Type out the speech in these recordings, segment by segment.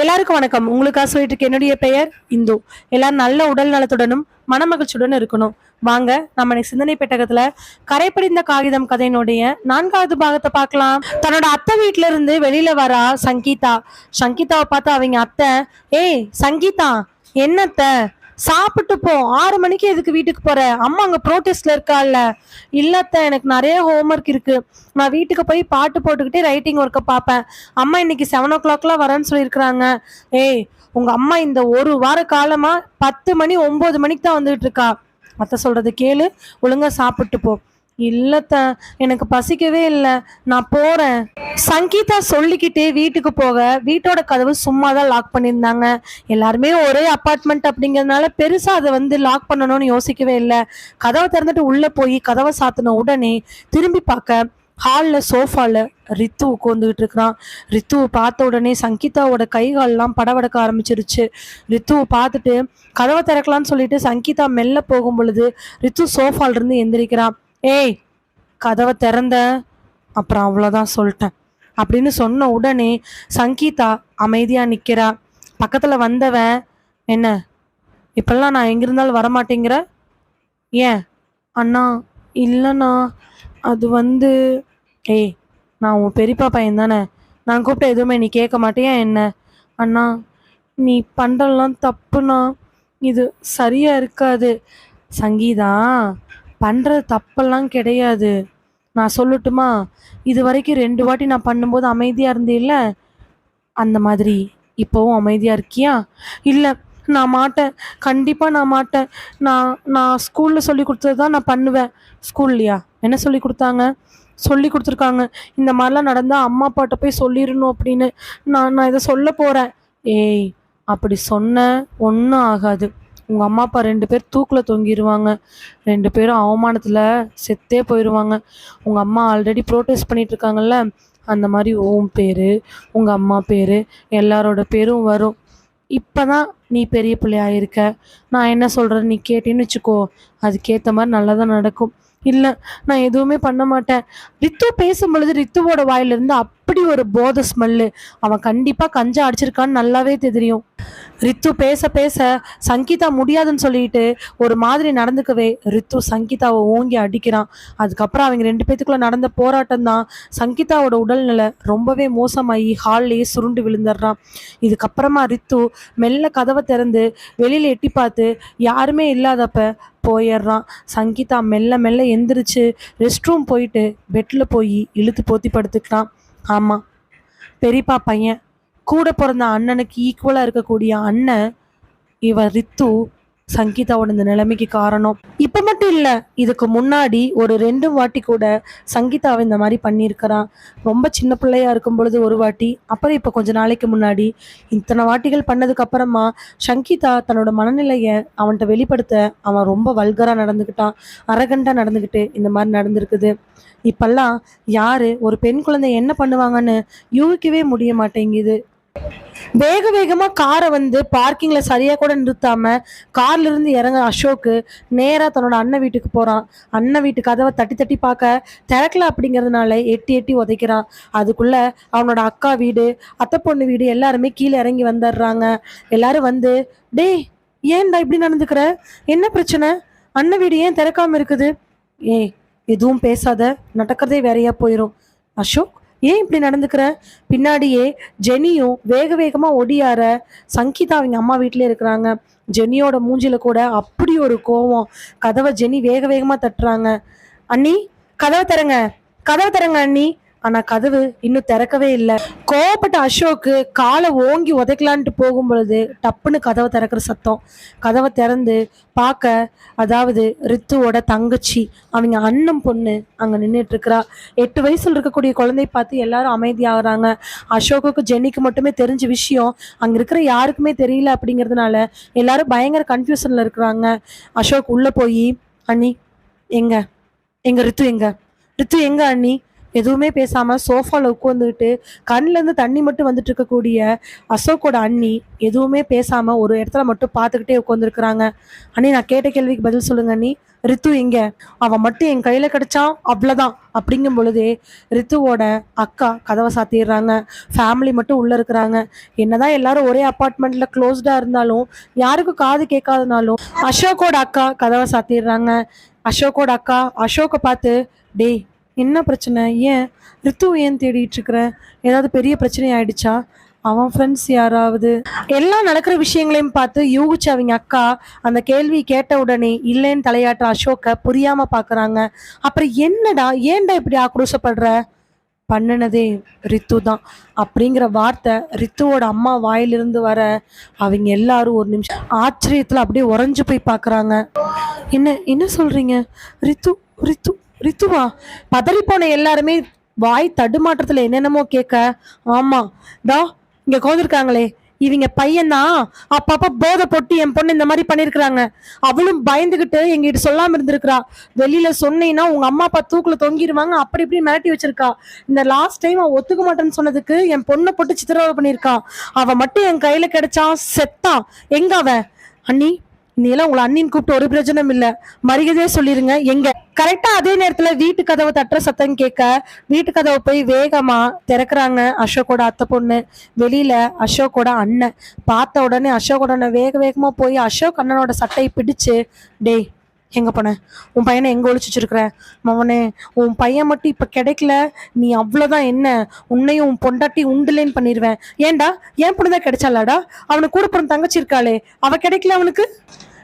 எல்லாருக்கும் வணக்கம். உங்களுக்காக சொல்லிட்டு இருக்க என்னுடைய பெயர் இந்து. எல்லாரும் நல்ல உடல் நலத்துடனும் மனமகிழ்ச்சியுடன் இருக்கணும். வாங்க நம்ம இன்னைக்கு சிந்தனை பெட்டகத்துல கரைப்படிந்த காகிதம் கதையினுடைய நான்காவது பாகத்தை பார்க்கலாம். தன்னோட அத்தை வீட்ல இருந்து வெளியில வரா சங்கீதா. சங்கீதாவை பார்த்து அவங்க அத்தை ஏய் சங்கீதா என்னத்த? சாப்பிட்டு போ. ஆறு மணிக்கு எதுக்கு வீட்டுக்கு போற? அம்மா அங்க ப்ரோட்டெஸ்ட்ல இருக்கால்ல இல்லத்த எனக்கு நிறைய ஹோம்ஒர்க் இருக்கு. நான் வீட்டுக்கு போய் பாட்டு போட்டுக்கிட்டே ரைட்டிங் ஒர்க்கை பார்ப்பேன். அம்மா இன்னைக்கு செவன் ஓ கிளாக்லாம் வரேன்னு சொல்லியிருக்கிறாங்க. ஏய் உங்க அம்மா இந்த ஒரு வார காலமா பத்து மணி ஒன்பது மணிக்கு தான் வந்துட்டு இருக்கா. அத்தை சொல்றது கேளு ஒழுங்கா சாப்பிட்டு போ. இல்லத்த எனக்கு பசிக்கவே இல்லை. நான் போறேன். சங்கீதா சொல்லிக்கிட்டே வீட்டுக்கு போக வீட்டோட கதவு சும்மா தான் லாக் பண்ணியிருந்தாங்க. எல்லாருமே ஒரே அப்பார்ட்மெண்ட் அப்படிங்கிறதுனால பெருசாக அதை வந்து லாக் பண்ணணும்னு யோசிக்கவே இல்லை. கதவை திறந்துட்டு உள்ளே போய் கதவை சாத்தின உடனே திரும்பி பார்க்க ஹாலில் சோஃபாவில் ரித்து உட்காந்துக்கிட்டு இருக்கிறான். ரித்துவை பார்த்த உடனே சங்கீதாவோட கை படவடக்க ஆரம்பிச்சிருச்சு. ரித்துவை பார்த்துட்டு கதவை திறக்கலான்னு சொல்லிட்டு சங்கீதா மெல்ல போகும் பொழுது ரித்து சோஃபாலிருந்து எந்திரிக்கிறான். ஏய் கதவை திறந்த. அப்புறம் அவ்வளோதான் சொல்லிட்டேன். அப்படின்னு சொன்ன உடனே சங்கீதா அமைதியாக நிற்கிறா பக்கத்தில் வந்தவன் என்ன இப்பெல்லாம் நான் எங்கிருந்தாலும் வரமாட்டேங்கிற? ஏன் அண்ணா இல்லைண்ணா அது வந்து ஏய் நான் உன் பெரியப்பா பையன் தானே. நான் கூப்பிட்ட எதுவுமே நீ கேட்க மாட்டியா என்ன? அண்ணா நீ பண்ணுறலாம் தப்புண்ணா. இது சரியாக இருக்காது. சங்கீதா பண்ணுறது தப்பெல்லாம் கிடையாது. நான் சொல்லட்டுமா? இது வரைக்கும் ரெண்டு வாட்டி நான் பண்ணும்போது அமைதியாக இருந்தேன்ல அந்த மாதிரி. இப்போவும் அமைதியாக இருக்கியா? இல்லை நான் மாட்டேன். கண்டிப்பாக நான் மாட்டேன். நான் நான் ஸ்கூலில் சொல்லி கொடுத்தது தான் நான் பண்ணுவேன். ஸ்கூல்லையா என்ன சொல்லி கொடுத்தாங்க? சொல்லி கொடுத்துருக்காங்க. இந்த மாதிரிலாம் நடந்தால் அம்மா அப்பாட்ட போய் சொல்லிடணும் அப்படின்னு. நான் நான் இதை சொல்ல போகிறேன் ஏய் அப்படி சொன்ன ஒன்றும் ஆகாது. உங்கள் அம்மா அப்பா ரெண்டு பேர் தூக்கில் தொங்கிடுவாங்க ரெண்டு பேரும் அவமானத்தில் செத்தே போயிடுவாங்க உங்கள் அம்மா ஆல்ரெடி ப்ரோட்டஸ்ட் பண்ணிகிட்ருக்காங்கல்ல அந்த மாதிரி ஓம் பேர் உங்கள் அம்மா பேர் எல்லாரோட பேரும் வரும். இப்போ தான் நீ பெரிய பிள்ளையாக இருக்க. நான் என்ன சொல்கிறேன் நீ கேட்டேன்னு வச்சுக்கோ. அதுக்கேற்ற மாதிரி நல்லதாக நடக்கும். இல்லை நான் எதுவுமே பண்ண மாட்டேன். ரித்து பேசும் பொழுது ரித்துவோட வாயிலிருந்து அப்படி ஒரு போத ஸ்மெல்லு. அவன் கண்டிப்பாக கஞ்சா அடிச்சிருக்கான்னு நல்லாவே தெரியும். ரித்து பேச பேச சங்கீதா முடியாதுன்னு சொல்லிட்டு ஒரு மாதிரி நடந்துக்கவே ரித்து சங்கீதாவை ஓங்கி அடிக்கிறான். அதுக்கப்புறம் அவங்க ரெண்டு பேத்துக்குள்ள நடந்த போராட்டம் தான் சங்கீதாவோட உடல்நிலை ரொம்பவே மோசமாகி ஹால்லேயே சுருண்டு விழுந்துடுறான். இதுக்கப்புறமா ரித்து மெல்ல கதவை திறந்து வெளியில் எட்டி பார்த்து யாருமே இல்லாதப்ப போயிடுறான். சங்கீதா மெல்ல மெல்ல எந்திரிச்சு ரெஸ்ட் ரூம் போயிட்டு பெட்டில் போய் இழுத்து போத்தி படுத்துக்கிறான் ஆமாம் பெரியப்பா பையன். கூட பிறந்த அண்ணனுக்கு ஈக்குவலாக இருக்கக்கூடிய அண்ணன் இவர் ரித்து. சங்கீதாவோட இந்த நிலைமைக்கு காரணம். இப்போ மட்டும் இல்லை இதுக்கு முன்னாடி ஒரு ரெண்டு வாட்டி கூட சங்கீதாவை இந்த மாதிரி பண்ணியிருக்கிறான். ரொம்ப சின்ன பிள்ளையா இருக்கும் பொழுது ஒரு வாட்டி அப்புறம் இப்போ கொஞ்ச நாளைக்கு முன்னாடி இத்தனை வாட்டிகள் பண்ணதுக்கு அப்புறமா சங்கீதா தன்னோட மனநிலையை அவன்கிட்ட வெளிப்படுத்த அவன் ரொம்ப வல்கராக நடந்துக்கிட்டான் அரகண்டா நடந்துக்கிட்டு இந்த மாதிரி நடந்திருக்குது. இப்பெல்லாம் யாரு ஒரு பெண் குழந்தை என்ன பண்ணுவாங்கன்னு யூகிக்கவே முடிய மாட்டேங்குது. வேக வேகமாக காரை வந்து பார்க்கிங்கில் சரியாக கூட நிறுத்தாமல் கார்லேருந்து இறங்க அசோக்கு நேராக தன்னோட அண்ணன் வீட்டுக்கு போகிறான் அண்ணன் வீட்டு கதவை தட்டி தட்டி பார்க்க திறக்கல அப்படிங்கிறதுனால எட்டி எட்டி உதைக்கிறான். அதுக்குள்ளே அவனோட அக்கா வீடு அத்தை பொண்ணு வீடு எல்லாருமே கீழே இறங்கி வந்துடுறாங்க. எல்லாரும் வந்து டேய் ஏன்டா இப்படி நடந்துக்கிற? என்ன பிரச்சனை? அண்ணன் வீடு ஏன் திறக்காமல் இருக்குது? ஏய் எதுவும் பேசாத. நடக்கிறதே வேறையா போயிடும் அசோக் ஏன் இப்படி நடந்துக்கிற? பின்னாடியே ஜெனியும் வேக வேகமாக ஒடியார சங்கீதா அவங்க அம்மா வீட்டிலே இருக்கிறாங்க. ஜெனியோட மூஞ்சில கூட அப்படி ஒரு கோவம். கதவை ஜெனி வேக வேகமாக தட்டுறாங்க. அண்ணி கதவை தரங்க கதவை தரங்க அண்ணி. ஆனா கதவு இன்னும் திறக்கவே இல்லை. கோவப்பட்ட அசோக்கு காலை ஓங்கி உதைக்கலான்ட்டு போகும் பொழுது டப்புன்னு கதவை திறக்கிற சத்தம். கதவை திறந்து பார்க்க அதாவது ரித்துவோட தங்கச்சி அவங்க அண்ணன் பொண்ணு அங்க நின்றுட்டு இருக்கிறா. எட்டு வயசுல இருக்கக்கூடிய குழந்தைய பார்த்து எல்லாரும் அமைதியாகிறாங்க. அசோக்குக்கு ஜென்னிக்கு மட்டுமே தெரிஞ்ச விஷயம் அங்க இருக்கிற யாருக்குமே தெரியல அப்படிங்கிறதுனால எல்லாரும் பயங்கர கன்ஃபியூஷன்ல இருக்கிறாங்க. அசோக் உள்ள போய் அண்ணி எங்க? எங்க ரித்து எங்க? ரித்து எங்க அண்ணி? எதுவுமே பேசாமல் சோஃபாவில் உட்காந்துக்கிட்டு கண்ணிலேருந்து தண்ணி மட்டும் வந்துட்டு இருக்கக்கூடிய அசோக்கோட அண்ணி எதுவுமே பேசாமல் ஒரு இடத்துல மட்டும் பார்த்துக்கிட்டே உட்காந்துருக்குறாங்க அண்ணி நான் கேட்ட கேள்விக்கு பதில் சொல்லுங்க அண்ணி. ரித்து எங்க? அவன் மட்டும் என் கையில் கிடைச்சான் அவ்வளோதான் அப்படிங்கும் பொழுதே ரித்துவோட அக்கா கதவை சாத்திடுறாங்க. ஃபேமிலி மட்டும் உள்ளே இருக்கிறாங்க. என்னதான் எல்லாரும் ஒரே அப்பார்ட்மெண்ட்டில் க்ளோஸ்டாக இருந்தாலும் யாருக்கும் காது கேட்காதனாலும் அசோக்கோட அக்கா கதவை சாத்திடுறாங்க. அசோக்கோட அக்கா அசோக்கை பார்த்து டேய் என்ன பிரச்சனை? ஏன்? ரித்து ஏன் தேடிட்டு இருக்கிற ஏதாவது பெரிய பிரச்சனை ஆயிடுச்சா? அவன் ஃப்ரெண்ட்ஸ் யாராவது? எல்லாம் நடக்கிற விஷயங்களையும் பார்த்து யூகிச்ச அவங்க அக்கா? அந்த கேள்வி கேட்ட உடனே இல்லைன்னு தலையாட்டுற அசோக்கை புரியாம பாக்குறாங்க. அப்புறம் என்னடா? ஏன்டா இப்படி ஆக்ரோஷப்படுற? பண்ணுனதே ரித்து தான் அப்படிங்கிற வார்த்தை ரித்துவோட அம்மா வாயிலிருந்து வர அவங்க எல்லாரும் ஒரு நிமிஷம் ஆச்சரியத்தில் அப்படியே உறைஞ்சு போய் பார்க்குறாங்க என்ன என்ன சொல்கிறீங்க ரித்து ரித்து ரித்துவா பதறி போன எல்லாருமே வாய் தடுமாற்றத்தில் என்னென்னமோ கேட்க ஆமாம் தா இங்கே கோந்திருக்காங்களே இவங்க பையன்தான் அப்பப்ப போதை போட்டு என் பொண்ணு இந்த மாதிரி பண்ணிருக்கிறாங்க. அவளும் பயந்துகிட்டு எங்கிட்ட சொல்லாம இருந்திருக்கிறா. வெளியில சொன்னீங்கன்னா உங்க அம்மா அப்பா தூக்குல தொங்கிடுவாங்க அப்படி இப்படி மிரட்டி வச்சிருக்கா. இந்த லாஸ்ட் டைம் அவன் ஒத்துக்க மாட்டேன்னு சொன்னதுக்கு என் பொண்ணை போட்டு சித்திரவதை பண்ணியிருக்கா அவ மட்டும் என் கையில கிடைச்சான் செத்தான் எங்க அவ? அண்ணி நீலாம் உங்களை அண்ணின்னு கூப்பிட்டு ஒரு பிரச்சனையும் இல்ல. மரியாதையே சொல்லிருங்க. எங்க? கரெக்டா அதே நேரத்துல வீட்டு கதவை தட்டுற சத்தம் கேட்க வீட்டு கதவை போய் வேகமா திறக்கிறாங்க அசோக்கோட அத்தை பொண்ணு. வெளியில அசோக்கோட அண்ணன். பார்த்த உடனே அசோக்கோட அண்ணன் வேக வேகமா போய் அசோக் அண்ணனோட சட்டையை பிடிச்சு டேய் எங்க போன? உன் பையனை எங்க ஒழிச்சு வச்சிருக்கிற? மவனே உன் பையன் மட்டும் இப்ப கிடைக்கல. நீ அவ்வளவுதான் என்ன? உன்னையும் உன் பொண்டாட்டி உண்டுலேன்னு பண்ணிடுவேன் ஏன்டா? ஏன் பொண்ணுதான் கிடைச்சாலாடா அவனுக்கு கூட பிறந்த தங்கச்சி இருக்காளே. அவ கிடைக்கல அவனுக்கு?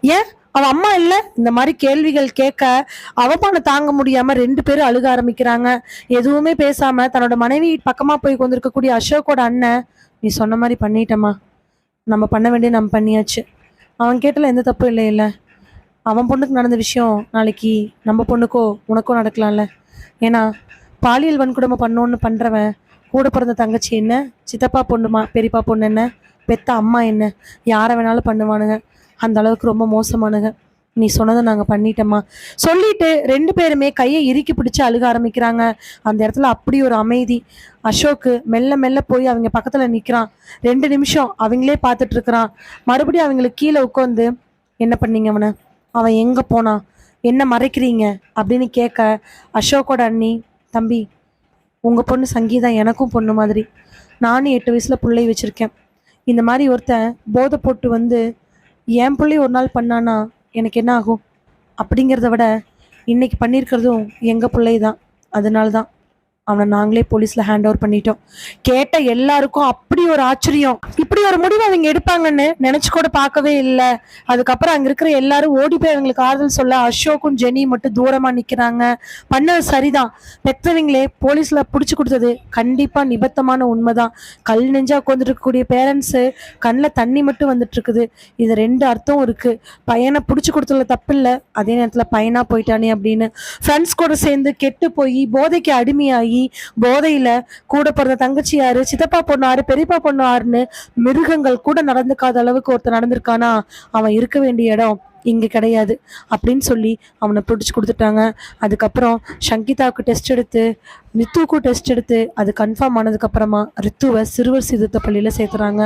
ஏன்? அவன் அம்மா இல்ல? இந்த மாதிரி கேள்விகள் கேட்க அவமானம் தாங்க முடியாம ரெண்டு பேரும் அழுக ஆரம்பிக்கிறாங்க. எதுவுமே பேசாம தன்னோட மனைவி பக்கமா போய் கொண்டிருக்கக்கூடிய அசோக்கோட அண்ணன் நீ சொன்ன மாதிரி பண்ணிட்டம்மா. நம்ம பண்ண வேண்டிய நம்ம பண்ணியாச்சு. அவன் கேட்டல எந்த தப்பும் இல்லை இல்லை. அவன் பொண்ணுக்கு நடந்த விஷயம் நாளைக்கு நம்ம பொண்ணுக்கோ உனக்கோ நடக்கலாம்ல. ஏன்னா பாலியல் வன்கொடுமை பண்ணோன்னு பண்றவன் கூட பிறந்த தங்கச்சி என்ன? சித்தப்பா பொண்ணுமா? பெரியப்பா பொண்ணு என்ன? பெத்த அம்மா என்ன? யாரை வேணாலும் பண்ணுவானுங்க. அந்த அளவுக்கு ரொம்ப மோசமானுங்க நீ சொன்னதை நாங்கள் பண்ணிட்டோமா? சொல்லிட்டு ரெண்டு பேருமே கையை இறுக்கி பிடிச்சி அழுக ஆரம்பிக்கிறாங்க. அந்த இடத்துல அப்படி ஒரு அமைதி. அசோக்கு மெல்ல மெல்ல போய் அவங்க பக்கத்தில் நிற்கிறான் ரெண்டு நிமிஷம் அவங்களே பார்த்துட்டு இருக்கிறான். மறுபடியும் அவங்களுக்கு கீழே உட்காந்து என்ன பண்ணீங்க அவனை? அவன் எங்கே போனான் என்ன மறைக்கிறீங்க? அப்படின்னு கேட்க அசோக்கோட அண்ணி தம்பி உங்கள் பொண்ணு சங்கீதா எனக்கும் பொண்ணு மாதிரி. நானும் எட்டு வயசில் பிள்ளை வச்சுருக்கேன். இந்த மாதிரி ஒருத்தன் போதை போட்டு வந்து என் பிள்ளை ஒரு நாள் பண்ணானா எனக்கு என்ன ஆகும்? அப்படிங்கிறத விட இன்னைக்கு பண்ணியிருக்கிறதும் எங்கள் பிள்ளை தான். அதனால தான். அவனை நாங்களே போலீஸில் ஹேண்ட் ஓவர் பண்ணிட்டோம். கேட்ட எல்லாருக்கும் அப்படி ஒரு ஆச்சரியம். இப்படி ஒரு முடிவு அவங்க எடுப்பாங்கன்னு நினச்சி கூட பார்க்கவே இல்லை. அதுக்கப்புறம் அங்கே இருக்கிற எல்லாரும் ஓடி போய் அவங்களுக்கு ஆறுதல் சொல்ல அசோக்கும் ஜெனி மட்டும் தூரமாக நிற்கிறாங்க பண்ணது சரிதான். பெற்றவங்களே போலீஸில் பிடிச்சி கொடுத்தது கண்டிப்பாக நிபத்தமான உண்மைதான். கல் நெஞ்சா உட்காந்துருக்கக்கூடிய பேரண்ட்ஸு கண்ணில் தண்ணி மட்டும் வந்துட்டு இருக்குது இது ரெண்டு அர்த்தம் இருக்கு. பையனை பிடிச்சி கொடுத்ததுல தப்பு இல்லை அதே நேரத்தில் பையனா போயிட்டானே அப்படின்னு ஃப்ரெண்ட்ஸ் கூட சேர்ந்து கெட்டு போய் போதைக்கு அடிமையாகி போதையில கூட பிறந்த தங்கச்சி யாரு? சித்தப்பா பொண்ணு பெரியப்பா பொண்ணாருன்னு மிருகங்கள் கூட நடந்துக்காத அளவுக்கு ஒருத்தர் நடந்திருக்கானா? அவன் இருக்க வேண்டிய இடம் இங்கே கிடையாது அப்படின்னு சொல்லி அவனை பிடிச்சி கொடுத்துட்டாங்க. அதுக்கப்புறம் சங்கீதாவுக்கு டெஸ்ட் எடுத்து ரித்துவுக்கும் டெஸ்ட் எடுத்து அது கன்ஃபார்ம் ஆனதுக்கப்புறமா ரித்துவை சிறுவர் சீர்திருத்த பள்ளியில் சேர்த்துறாங்க.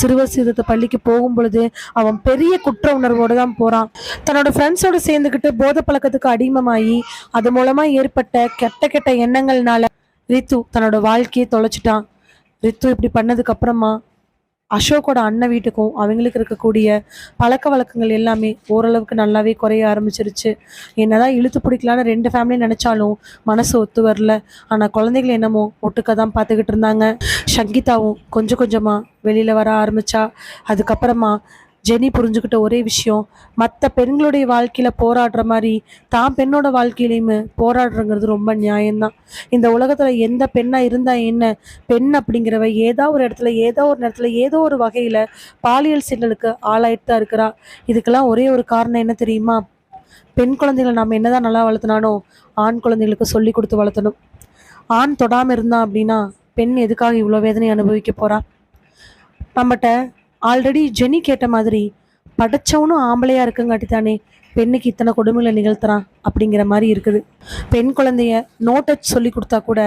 சிறுவர் சீர்திருத்த பள்ளிக்கு போகும் பொழுது அவன் பெரிய குற்ற உணர்வோடு தான் போகிறான் தன்னோட ஃப்ரெண்ட்ஸோடு சேர்ந்துக்கிட்டு போதை பழக்கத்துக்கு அடிமமாகி அது மூலமாக ஏற்பட்ட கெட்ட கெட்ட எண்ணங்கள்னால ரித்து தன்னோட வாழ்க்கையை தொலைச்சிட்டான். ரித்து இப்படி பண்ணதுக்கப்புறமா அசோக்கோட அண்ணன் வீட்டுக்கும் அவங்களுக்கு இருக்கக்கூடிய பழக்க வழக்கங்கள் எல்லாமே ஓரளவுக்கு நல்லாவே குறைய ஆரம்பிச்சிருச்சு. என்னதான் இழுத்து பிடிக்கலான்னு ரெண்டு ஃபேமிலி நினச்சாலும் மனசு ஒத்து வரல. ஆனால் குழந்தைகள் என்னமோ ஒட்டுக்க தான் பார்த்துக்கிட்டு இருந்தாங்க. சங்கீதாவும் கொஞ்சம் கொஞ்சமாக வெளியில் வர ஆரம்பித்தா அதுக்கப்புறமா ஜெனி புரிஞ்சுக்கிட்ட ஒரே விஷயம் மற்ற பெண்களுடைய வாழ்க்கையில் போராடுற மாதிரி தான் பெண்ணோட வாழ்க்கையிலையுமே போராடுறங்கிறது ரொம்ப நியாயம்தான். இந்த உலகத்தில் எந்த பெண்ணாக இருந்தால் என்ன பெண் அப்படிங்கிறவ ஏதோ ஒரு இடத்துல ஏதோ ஒரு நேரத்தில் ஏதோ ஒரு வகையில் பாலியல் சீண்டலுக்கு ஆளாயிட்டு தான் இருக்கிறா. இதுக்கெல்லாம் ஒரே ஒரு காரணம் என்ன தெரியுமா? பெண் குழந்தைகளை நம்ம என்னதான் நல்லா வளர்த்துனானோ ஆண் குழந்தைகளுக்கு சொல்லி கொடுத்து வளர்த்தணும். ஆண் தொடாமல் இருந்தான் அப்படின்னா பெண் எதுக்காக இவ்வளோ வேதனை அனுபவிக்க போகிறா நம்மகிட்ட ஆல்ரெடி ஜெனி கேட்ட மாதிரி படைச்சவனும் ஆம்பளையாக இருக்குங்காட்டி தானே பெண்ணுக்கு இத்தனை கொடுமைகளை நிகழ்த்துறான் அப்படிங்கிற மாதிரி இருக்குது. பெண் குழந்தைய நோ டச் சொல்லி கொடுத்தா கூட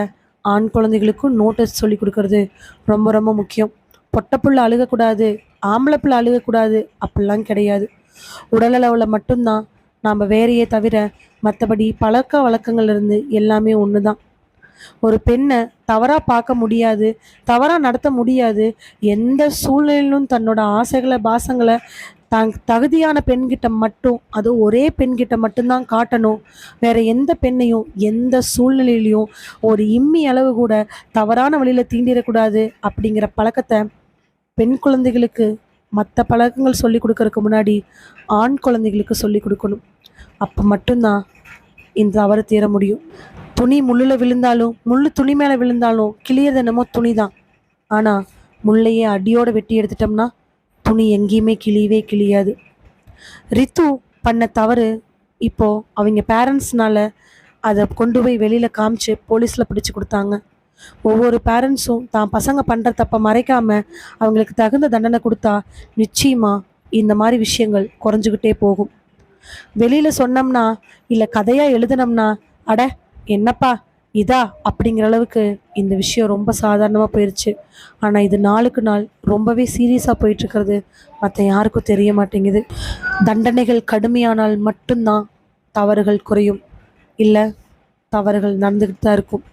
ஆண் குழந்தைகளுக்கும் நோ டச் சொல்லி கொடுக்கறது ரொம்ப ரொம்ப முக்கியம். பொட்டப்புள்ள அழுகக்கூடாது ஆம்பளை பிள்ளை அழுகக்கூடாது அப்படிலாம் கிடையாது. உடலளவில் மட்டும்தான். நாம் வேறையே தவிர மற்றபடி பழக்க வழக்கங்கள்லேருந்து எல்லாமே ஒன்று தான் ஒரு பெண்ணை தவறாக பார்க்க முடியாது தவறாக நடத்த முடியாது. எந்த சூழ்நிலையிலும் தன்னோட ஆசைகளை பாசங்களை தங் தகுதியான பெண்கிட்ட மட்டும் அது ஒரே பெண்கிட்ட மட்டும்தான் காட்டணும். வேற எந்த பெண்ணையும் எந்த சூழ்நிலையிலையும் ஒரு இம்மி அளவு கூட தவறான வழியில் தீண்டிடக்கூடாது அப்படிங்கிற பழக்கத்தை பெண் குழந்தைகளுக்கு மற்ற பழக்கங்கள் சொல்லி கொடுக்கறதுக்கு முன்னாடி ஆண் குழந்தைகளுக்கு சொல்லி கொடுக்கணும். அப்போ மட்டும்தான் இந்த தவறு தீர முடியும். துணி முள்ளில் விழுந்தாலும் முள் துணி மேலே விழுந்தாலும் கிளியறது என்னமோ துணி தான் ஆனால் முள்ளையே அடியோடு வெட்டி எடுத்துட்டோம்னா துணி எங்கேயுமே கிளியவே கிளியாது. ரித்து பண்ண தவறு இப்போது அவங்க பேரண்ட்ஸ்னால அதை கொண்டு போய் வெளியில் காமிச்சு போலீஸில் பிடிச்சு கொடுத்தாங்க. ஒவ்வொரு பேரண்ட்ஸும் தான் பசங்க பண்ணுற தப்பை மறைக்காமல் அவங்களுக்கு தகுந்த தண்டனை கொடுத்தா நிச்சயமாக இந்த மாதிரி விஷயங்கள் குறைஞ்சிக்கிட்டே போகும். வெளியில் சொன்னோம்னா இல்லை கதையாக எழுதுனோம்னா அட என்னப்பா இதா அப்படிங்கிற அளவுக்கு இந்த விஷயம் ரொம்ப சாதாரணமாக போயிடுச்சு ஆனால் இது நாளுக்கு நாள் ரொம்பவே சீரியஸாக போயிட்டுருக்கிறது. மற்ற யாருக்கும் தெரிய மாட்டேங்குது. தண்டனைகள் கடுமையானால் மட்டும்தான் தவறுகள் குறையும். இல்லை தவறுகள் நடந்துக்கிட்டு தான் இருக்கும்.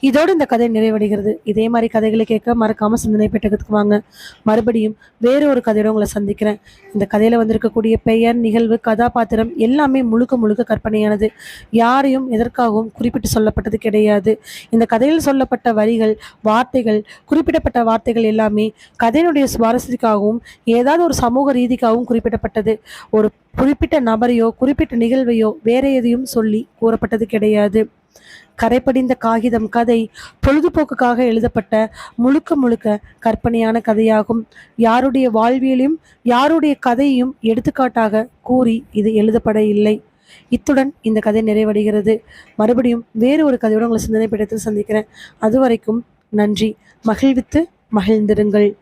இதோடு இந்த கதை நிறைவடைகிறது. இதே மாதிரி கதைகளை கேட்க மறக்காம சிந்தனை பெட்டகத்துக்கு வாங்க. மறுபடியும் வேறு ஒரு கதையோட உங்களை சந்திக்கிறேன். இந்த கதையில வந்திருக்கக்கூடிய பெயர் நிகழ்வு கதாபாத்திரம் எல்லாமே முழுக்க முழுக்க கற்பனையானது. யாரையும் எதற்காகவும் குறிப்பிட்டு சொல்லப்பட்டது கிடையாது. இந்த கதையில் சொல்லப்பட்ட வரிகள் வார்த்தைகள் குறிப்பிடப்பட்ட வார்த்தைகள் எல்லாமே கதையினுடைய சுவாரஸ்யத்துக்காகவும் ஏதாவது ஒரு சமூக ரீதிக்காகவும் குறிப்பிடப்பட்டது. ஒரு குறிப்பிட்ட நபரையோ குறிப்பிட்ட நிகழ்வையோ வேற எதையும் சொல்லி கூறப்பட்டது கிடையாது. கரைப்படிந்த காகிதம் கதை பொழுதுபோக்குக்காக எழுதப்பட்ட முழுக்க முழுக்க கற்பனையான கதையாகும். யாருடைய வாழ்வியலையும் யாருடைய கதையையும் எடுத்துக்காட்டாக கூறி இது எழுதப்பட இல்லை. இத்துடன் இந்த கதை நிறைவடைகிறது. மறுபடியும் வேறு ஒரு கதையோடு உங்களை சிந்தனை படத்தில் சந்திக்கிறேன். அதுவரைக்கும் நன்றி. மகிழ்வித்து மகிழ்ந்திருங்கள்.